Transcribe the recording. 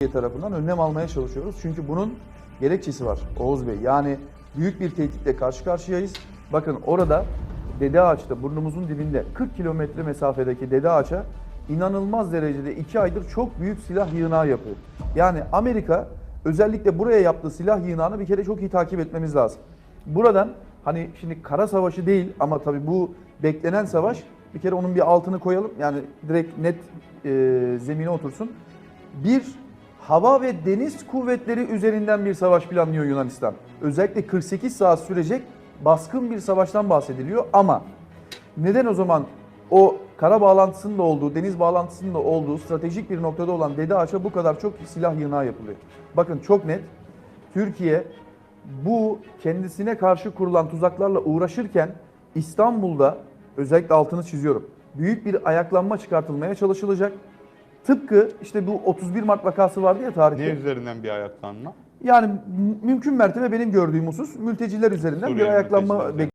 Türkiye tarafından önlem almaya çalışıyoruz. Çünkü bunun gerekçesi var Oğuz Bey. Yani büyük bir tehditle karşı karşıyayız. Bakın orada Dede Ağaç'ta burnumuzun dibinde 40 kilometre mesafedeki Dede Ağaç'a inanılmaz derecede 2 aydır çok büyük silah yığınağı yapıyor. Yani Amerika özellikle buraya yaptığı silah yığınağını bir kere çok iyi takip etmemiz lazım. Buradan hani şimdi kara savaşı değil ama tabii bu beklenen savaş bir kere onun bir altını koyalım. Yani direkt net e, zemine otursun. Bir hava ve deniz kuvvetleri üzerinden bir savaş planlıyor Yunanistan. Özellikle 48 saat sürecek baskın bir savaştan bahsediliyor ama neden o zaman o kara bağlantısının da olduğu, deniz bağlantısının da olduğu stratejik bir noktada olan Dede Ağaç'a bu kadar çok silah yığınağı yapılıyor? Bakın çok net. Türkiye bu kendisine karşı kurulan tuzaklarla uğraşırken İstanbul'da özellikle altını çiziyorum. Büyük bir ayaklanma çıkartılmaya çalışılacak. Tıpkı işte bu 31 Mart vakası vardı ya tarihte. Ne üzerinden bir ayaklanma? Yani mümkün mertebe benim gördüğüm husus mülteciler üzerinden bir Suriyeli ayaklanma mülteciler üzerinden.